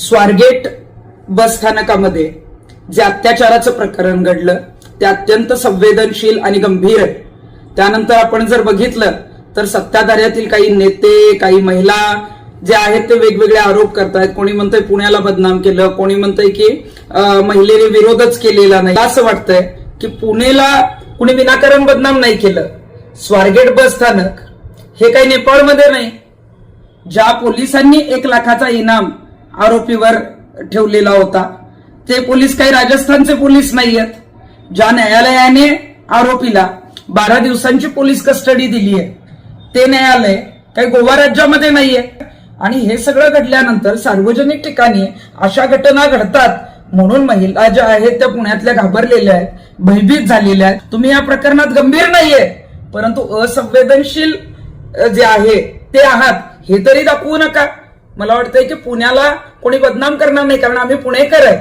स्वारगेट बस स्थानकामध्ये जे अत्याचाराचं प्रकरण घडलं ते अत्यंत संवेदनशील आणि गंभीर आहे. त्यानंतर आपण जर बघितलं तर सत्ताधाऱ्यातील काही नेते काही महिला जे आहेत ते वेगवेगळे आरोप करतायत. कोणी म्हणतंय पुण्याला बदनाम केलं कोणी म्हणतंय की महिलेने विरोधच केलेला नाही. असं वाटतंय की पुणेला कुणी विनाकारण बदनाम नाही केलं. स्वारगेट बस स्थानक हे काही नेपाळमध्ये नाही. ज्या पोलिसांनी एक लाखाचा इनाम आरोपीवर ठेवलेला होता. ते पोलीस काही राजस्थानचे पोलीस नाही आहेत ज्या न्यायालयाने आरोपीला बारा दिवसांची पोलीस कस्टडी दिली आहे. ते न्यायालय काही गोवा राज्यामध्ये नाहीये. आणि हे सगळं घडल्यानंतर सार्वजनिक ठिकाणी अशा घटना घडतात म्हणून महिला ज्या आहेत त्या पुण्यातल्या घाबरलेल्या आहेत भयभीत झालेल्या आहेत. तुम्ही या प्रकरणात गंभीर नाहीये परंतु असंवेदनशील जे आहे ते आहात हे तरी दाखवू नका. मला वाटतंय की पुण्याला कोणी बदनाम करणार नाही कारण आम्ही पुणेकर आहे.